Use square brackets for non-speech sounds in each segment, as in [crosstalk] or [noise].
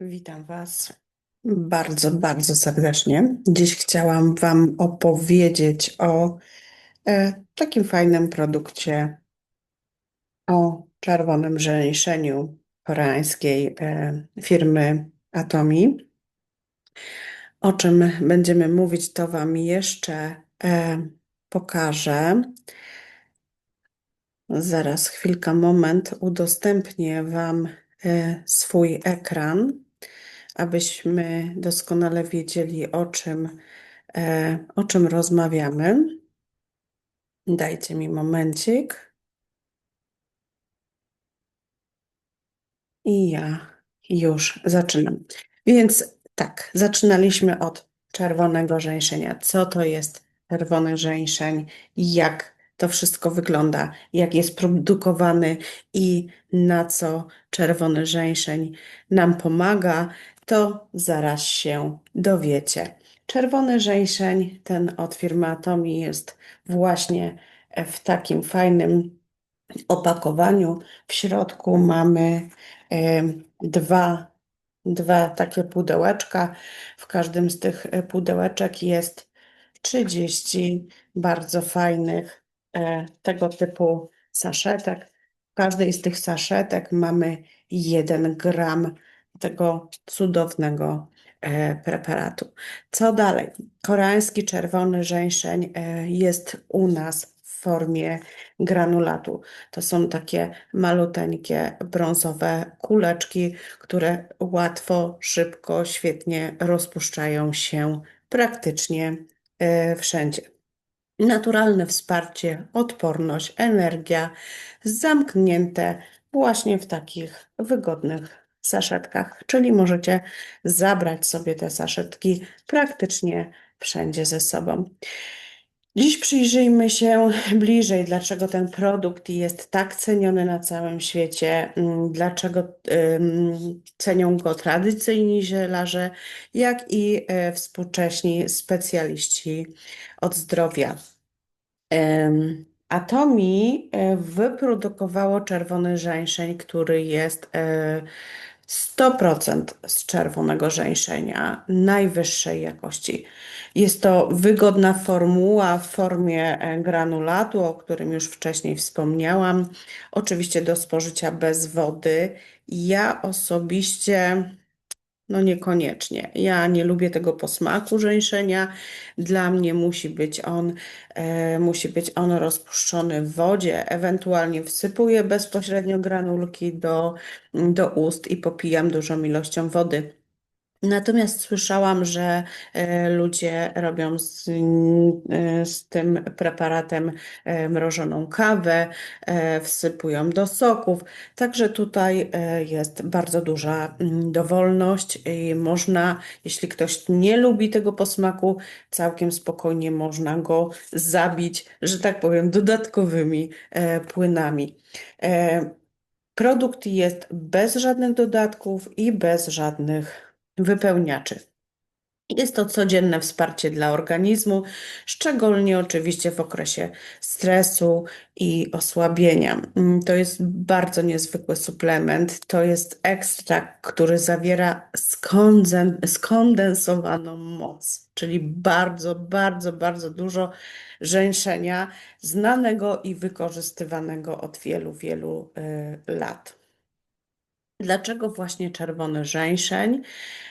Witam Was bardzo, bardzo serdecznie. Dziś chciałam Wam opowiedzieć o e, takim fajnym produkcie, o czerwonym żeńszeniu koreańskiej e, firmy Atomi. O czym będziemy mówić, to Wam jeszcze e, pokażę. Zaraz, chwilkę, moment, udostępnię Wam e, swój ekran abyśmy doskonale wiedzieli, o czym, e, o czym rozmawiamy. Dajcie mi momencik. I ja już zaczynam. Więc tak, zaczynaliśmy od czerwonego żeńszenia. Co to jest czerwony żeńszeń? Jak to wszystko wygląda? Jak jest produkowany i na co czerwony żeńszeń nam pomaga? to zaraz się dowiecie. Czerwony żeńszeń, ten od firmy Atomi jest właśnie w takim fajnym opakowaniu. W środku mamy dwa, dwa takie pudełeczka. W każdym z tych e, pudełeczek jest 30 bardzo fajnych e, tego typu saszetek. W każdej z tych saszetek mamy 1 gram tego cudownego e, preparatu. Co dalej? Koreański czerwony żeńszeń e, jest u nas w formie granulatu. To są takie maluteńkie brązowe kuleczki, które łatwo, szybko, świetnie rozpuszczają się praktycznie e, wszędzie. Naturalne wsparcie, odporność, energia zamknięte właśnie w takich wygodnych saszetkach, czyli możecie zabrać sobie te saszetki praktycznie wszędzie ze sobą. Dziś przyjrzyjmy się [laughs] bliżej, dlaczego ten produkt jest tak ceniony na całym świecie, mm, dlaczego cenią go tradycyjni zielarze, jak i e, współcześni specjaliści od zdrowia. Atomi e, wyprodukowało czerwony żeńszeń, który jest e, 100% z czerwonego żeńszenia najwyższej jakości. Jest to wygodna formuła w formie e, granulatu, o którym już wcześniej wspomniałam. Oczywiście do spożycia bez wody. Ja osobiście no niekoniecznie. Ja nie lubię tego posmaku żeńszenia. Dla mnie musi być on, e, musi być on rozpuszczony w wodzie. Ewentualnie wsypuję bezpośrednio granulki do, do ust i popijam dużą ilością wody. Natomiast słyszałam, że e, ludzie robią z, e, z tym preparatem e, mrożoną kawę, wsypują do soków. Także tutaj jest bardzo duża mm, dowolność i można, jeśli ktoś nie lubi tego posmaku, całkiem spokojnie można go zabić, że tak powiem, dodatkowymi płynami. Produkt jest bez żadnych dodatków i bez żadnych wypełniaczy. Jest to codzienne wsparcie dla organizmu, szczególnie oczywiście w okresie stresu i osłabienia. Mm, to jest bardzo niezwykły suplement. To jest ekstrakt, który zawiera skondensowaną moc, czyli bardzo, bardzo, bardzo dużo żeńszenia znanego i wykorzystywanego od wielu, wielu y, lat. Dlaczego właśnie czerwony żeńszeń?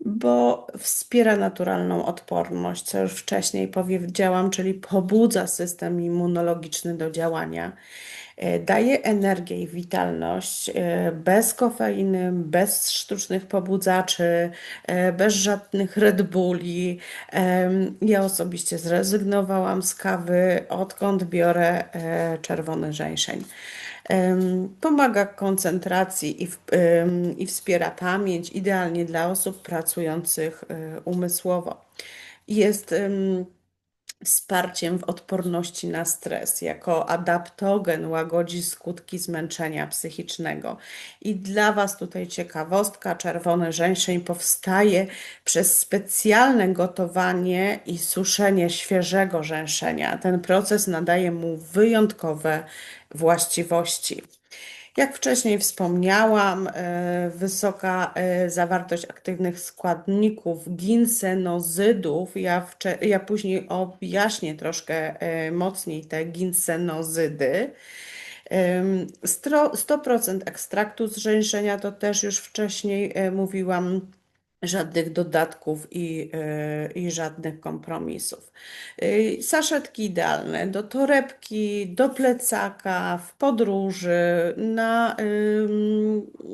Bo wspiera naturalną odporność, co już wcześniej powiedziałam, czyli pobudza system immunologiczny do działania. E, daje energię i witalność e, bez kofeiny, bez sztucznych pobudzaczy, e, bez żadnych Red Bulli. Ja osobiście zrezygnowałam z kawy, odkąd biorę czerwony żeńszeń. Pomaga koncentracji i, i wspiera pamięć, idealnie dla osób pracujących e, umysłowo. Jest wsparciem w odporności na stres. Jako adaptogen łagodzi skutki zmęczenia psychicznego. I dla Was tutaj ciekawostka, czerwony żeńszeń powstaje przez specjalne gotowanie i suszenie świeżego żeńszenia. Ten proces nadaje mu wyjątkowe właściwości. Jak wcześniej wspomniałam, e, wysoka e, zawartość aktywnych składników ginsenozydów. Ja, ja później objaśnię troszkę e, mocniej te ginsenozydy. 100% ekstraktu z żeńszenia to też już wcześniej mówiłam żadnych dodatków i, e, i żadnych kompromisów. E, saszetki idealne do torebki, do plecaka, w podróży, na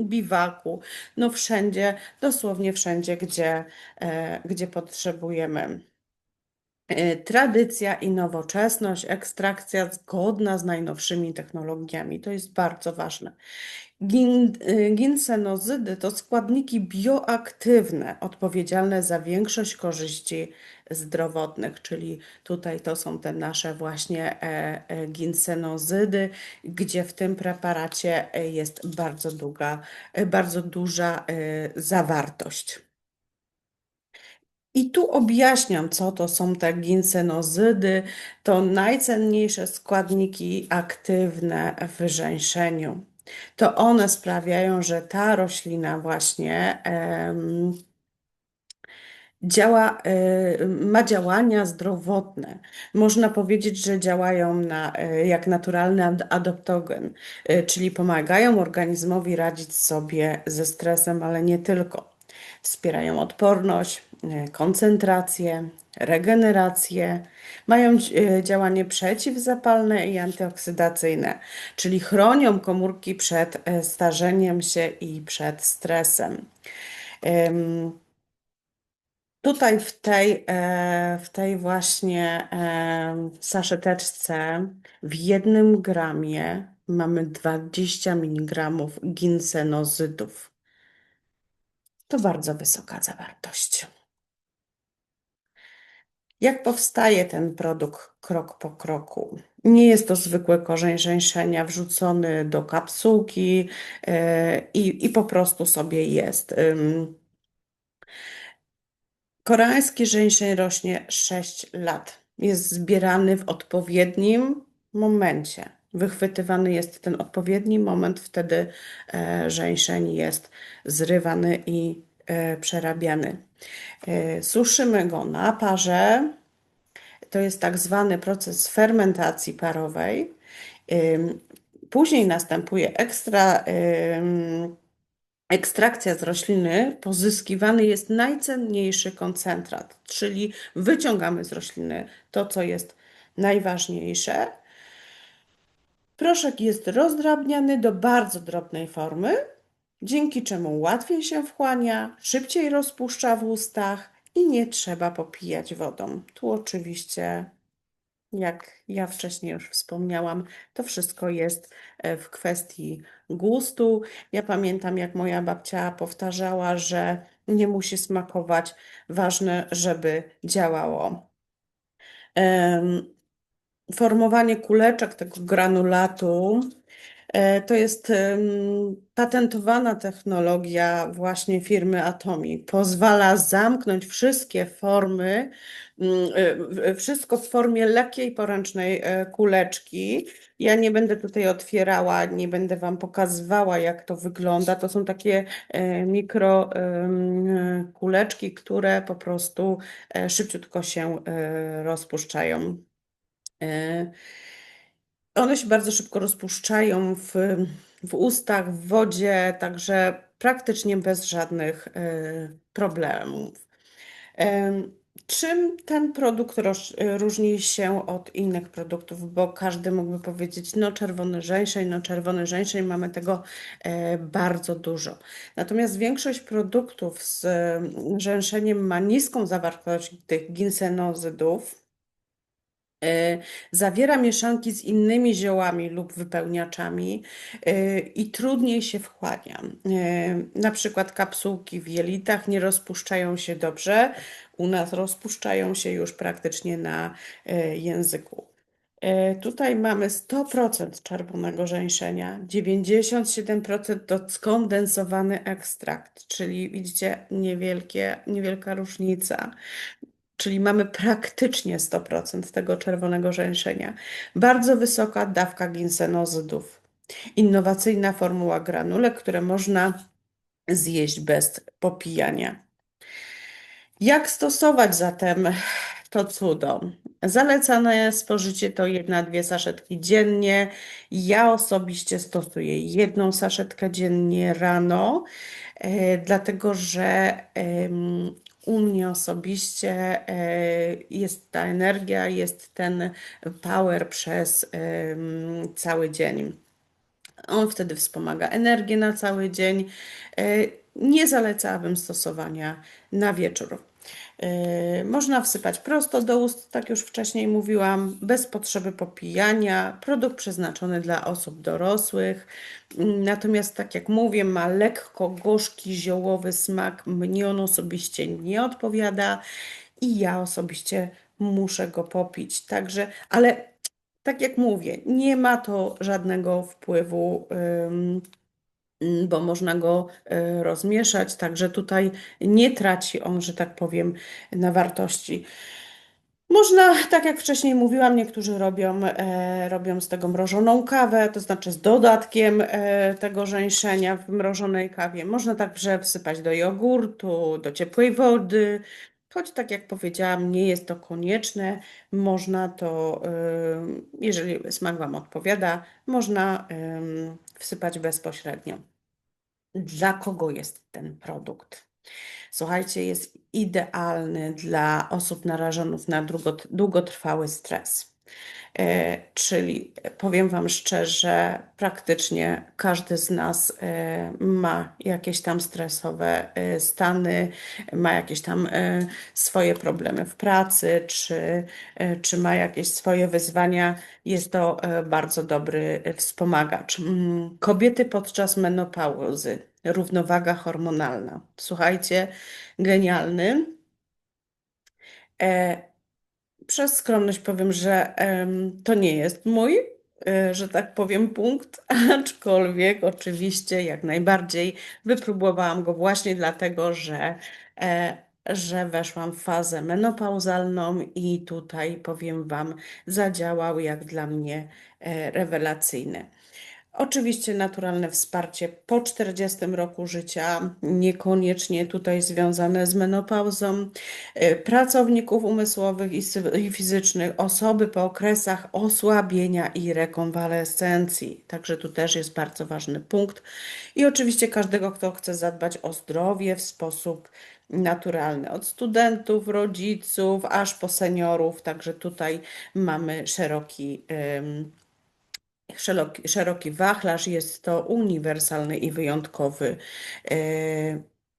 biwaku, no wszędzie, dosłownie wszędzie, gdzie, e, gdzie potrzebujemy. Tradycja i nowoczesność, ekstrakcja zgodna z najnowszymi technologiami. To jest bardzo ważne. Y, ginsenozydy to składniki bioaktywne odpowiedzialne za większość korzyści zdrowotnych, czyli tutaj to są te nasze właśnie e, e, ginsenozydy, gdzie w tym preparacie e, jest bardzo, długa, bardzo duża zawartość. I tu objaśniam, co to są te ginsenozydy. To najcenniejsze składniki aktywne w żeńszeniu to one sprawiają, że ta roślina właśnie działa, ma działania zdrowotne. Można powiedzieć, że działają na, y, jak naturalny adaptogen, y, czyli pomagają organizmowi radzić sobie ze stresem, ale nie tylko. Wspierają odporność, koncentrację, regenerację, mają e, działanie przeciwzapalne i antyoksydacyjne, czyli chronią komórki przed e, starzeniem się i przed stresem. Tutaj w tej, e, w tej właśnie saszeteczce w jednym gramie mamy 20 mg ginsenozydów. To bardzo wysoka zawartość. Jak powstaje ten produkt krok po kroku? Nie jest to zwykły korzeń żeńszenia wrzucony do kapsułki yy, i, i po prostu sobie jest. Koreański żeńszeń rośnie 6 lat. Jest zbierany w odpowiednim momencie. Wychwytywany jest ten odpowiedni moment, wtedy e, żeńszeń jest zrywany i e, przerabiany. E, suszymy go na parze. To jest tak zwany proces fermentacji parowej. Później następuje ekstra, ekstrakcja z rośliny. Pozyskiwany jest najcenniejszy koncentrat, czyli wyciągamy z rośliny to, co jest najważniejsze. Proszek jest rozdrabniany do bardzo drobnej formy dzięki czemu łatwiej się wchłania, szybciej rozpuszcza w ustach i nie trzeba popijać wodą. Tu oczywiście, jak ja wcześniej już wspomniałam, to wszystko jest e, w kwestii gustu. Ja pamiętam, jak moja babcia powtarzała, że nie musi smakować, ważne, żeby działało. Formowanie kuleczek tego granulatu to jest patentowana technologia właśnie firmy Atomi. Pozwala zamknąć wszystkie formy, mm, e, wszystko w formie lekkiej poręcznej e, kuleczki. Ja nie będę tutaj otwierała, nie będę Wam pokazywała, jak to wygląda. To są takie mikro kuleczki, które po prostu szybciutko się rozpuszczają. One się bardzo szybko rozpuszczają w, w ustach, w wodzie, także praktycznie bez żadnych y, problemów. Czym ten produkt różni się od innych produktów? Bo każdy mógłby powiedzieć, no czerwony żeńszeń, no czerwony żeńszeń, mamy tego e, bardzo dużo. Natomiast większość produktów z żeńszeniem ma niską zawartość tych ginsenozydów, E, zawiera mieszanki z innymi ziołami lub wypełniaczami e, i trudniej się wchłania. E, na przykład kapsułki w jelitach nie rozpuszczają się dobrze, u nas rozpuszczają się już praktycznie na języku. Tutaj mamy 100% czerwonego żeńszenia, 97% to skondensowany ekstrakt, czyli widzicie niewielkie, niewielka różnica czyli mamy praktycznie 100% tego czerwonego żeńszenia. Bardzo wysoka dawka ginsenozydów. Innowacyjna formuła granulek, które można zjeść bez popijania. Jak stosować zatem to cudo? Zalecane spożycie to jedna, dwie saszetki dziennie. Ja osobiście stosuję jedną saszetkę dziennie rano, e, dlatego że u mnie osobiście e, jest ta energia, jest ten power przez cały dzień. On wtedy wspomaga energię na cały dzień. E, nie zalecałabym stosowania na wieczór. Yy, można wsypać prosto do ust, tak już wcześniej mówiłam, bez potrzeby popijania. Produkt przeznaczony dla osób dorosłych. Natomiast, tak jak mówię, ma lekko gorzki, ziołowy smak. Mnie on osobiście nie odpowiada i ja osobiście muszę go popić. Także, ale tak jak mówię, nie ma to żadnego wpływu. Yy, bo można go e, rozmieszać, także tutaj nie traci on, że tak powiem, na wartości. Można, tak jak wcześniej mówiłam, niektórzy robią, e, robią z tego mrożoną kawę, to znaczy z dodatkiem e, tego żeńszenia w mrożonej kawie. Można także wsypać do jogurtu, do ciepłej wody, choć tak jak powiedziałam, nie jest to konieczne. Można to, e, jeżeli smak Wam odpowiada, można e, wsypać bezpośrednio dla kogo jest ten produkt. Słuchajcie, jest idealny dla osób narażonych na długotrwały stres. E, czyli powiem Wam szczerze, praktycznie każdy z nas e, ma jakieś tam stresowe e, stany, ma jakieś tam swoje problemy w pracy, czy, czy ma jakieś swoje wyzwania. Jest to bardzo dobry wspomagacz. Mm, kobiety podczas menopauzy, równowaga hormonalna. Słuchajcie, genialny przez skromność powiem, że to nie jest mój, e, że tak powiem, punkt, [laughs] aczkolwiek oczywiście jak najbardziej wypróbowałam go właśnie dlatego, że, e, że weszłam w fazę menopauzalną i tutaj powiem Wam, zadziałał jak dla mnie e, rewelacyjny. Oczywiście naturalne wsparcie po 40 roku życia, niekoniecznie tutaj związane z menopauzą, y, pracowników umysłowych i fizycznych, osoby po okresach osłabienia i rekonwalescencji. Także tu też jest bardzo ważny punkt. I oczywiście każdego, kto chce zadbać o zdrowie w sposób naturalny, od studentów, rodziców, aż po seniorów. Także tutaj mamy szeroki szeroki, szeroki wachlarz, jest to uniwersalny i wyjątkowy, e,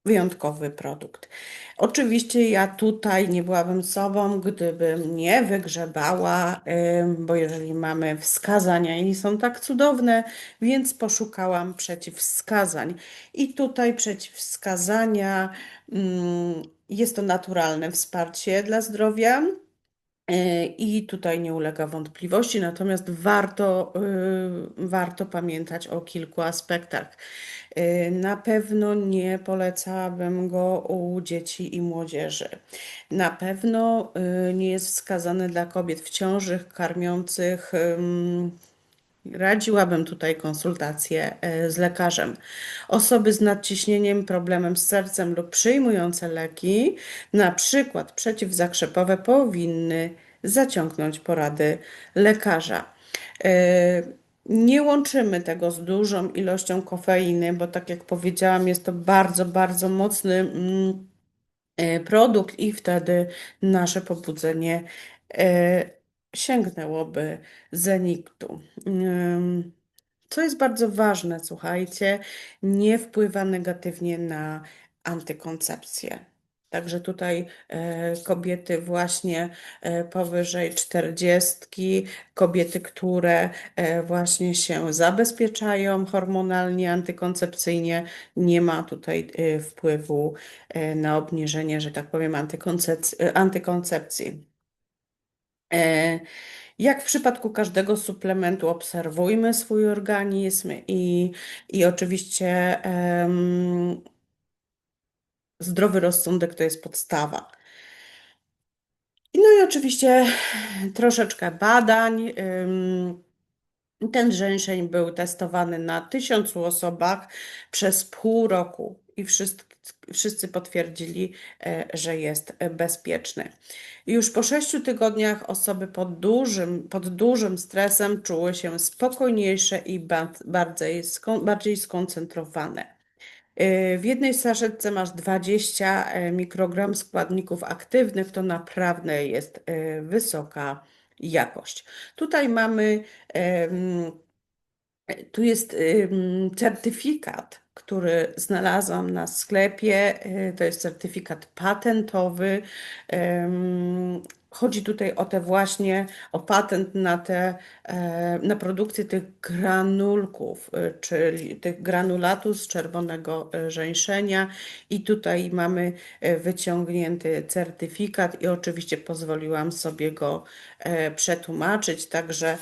wyjątkowy produkt. Oczywiście ja tutaj nie byłabym sobą, gdybym nie wygrzebała, e, bo jeżeli mamy wskazania i są tak cudowne, więc poszukałam przeciwwskazań. I tutaj przeciwwskazania mm, jest to naturalne wsparcie dla zdrowia I tutaj nie ulega wątpliwości, natomiast warto, y, warto pamiętać o kilku aspektach. E, na pewno nie polecałabym go u dzieci i młodzieży. Na pewno y, nie jest wskazany dla kobiet w ciąży, karmiących Radziłabym tutaj konsultację e, z lekarzem. Osoby z nadciśnieniem, problemem z sercem lub przyjmujące leki, na przykład przeciwzakrzepowe, powinny zaciągnąć porady lekarza. E, nie łączymy tego z dużą ilością kofeiny, bo tak jak powiedziałam, jest to bardzo, bardzo mocny mm, e, produkt i wtedy nasze pobudzenie sięgnęłoby zeniktu. Co jest bardzo ważne, słuchajcie, nie wpływa negatywnie na antykoncepcję. Także tutaj e, kobiety właśnie e, powyżej czterdziestki, kobiety, które e, właśnie się zabezpieczają hormonalnie, antykoncepcyjnie, nie ma tutaj wpływu na obniżenie, że tak powiem, antykoncepcji. E, jak w przypadku każdego suplementu, obserwujmy swój organizm i, i oczywiście um, zdrowy rozsądek to jest podstawa. No i oczywiście troszeczkę badań. Ten żeńszeń był testowany na tysiącu osobach przez pół roku i wszyscy, wszyscy potwierdzili, e, że jest bezpieczny. Już po sześciu tygodniach osoby pod dużym, pod dużym stresem czuły się spokojniejsze i bardziej, bardziej skoncentrowane. E, w jednej saszetce masz 20 e, mikrogram składników aktywnych, to naprawdę jest wysoka jakość. Tutaj mamy, tu jest certyfikat, który znalazłam na sklepie. Y, to jest certyfikat patentowy. Chodzi tutaj o te właśnie, o patent na te, e, na produkcję tych granulków, y, czyli tych granulatu z czerwonego e, żeńszenia i tutaj mamy e, wyciągnięty certyfikat i oczywiście pozwoliłam sobie go przetłumaczyć, także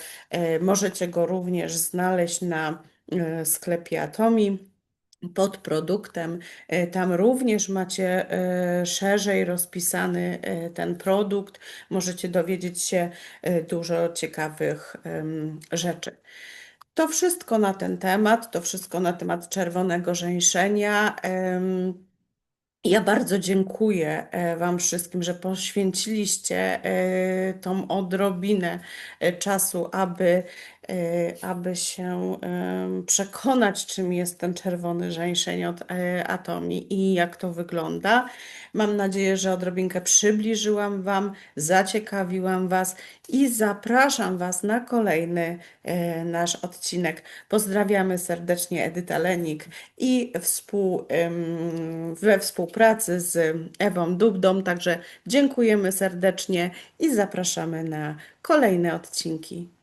możecie go również znaleźć na sklepie Atomi pod produktem. E, tam również macie e, szerzej rozpisany e, ten produkt. Możecie dowiedzieć się dużo ciekawych rzeczy. To wszystko na ten temat, to wszystko na temat czerwonego żeńszenia. Ja bardzo dziękuję Wam wszystkim, że poświęciliście tą odrobinę czasu, aby aby się przekonać, czym jest ten czerwony żeńszeń od e, Atomi i jak to wygląda. Mam nadzieję, że odrobinkę przybliżyłam Wam, zaciekawiłam Was i zapraszam Was na kolejny e, nasz odcinek. Pozdrawiamy serdecznie Edyta Lenik i współ, we współpracy z Ewą Dubdą. Także dziękujemy serdecznie i zapraszamy na kolejne odcinki.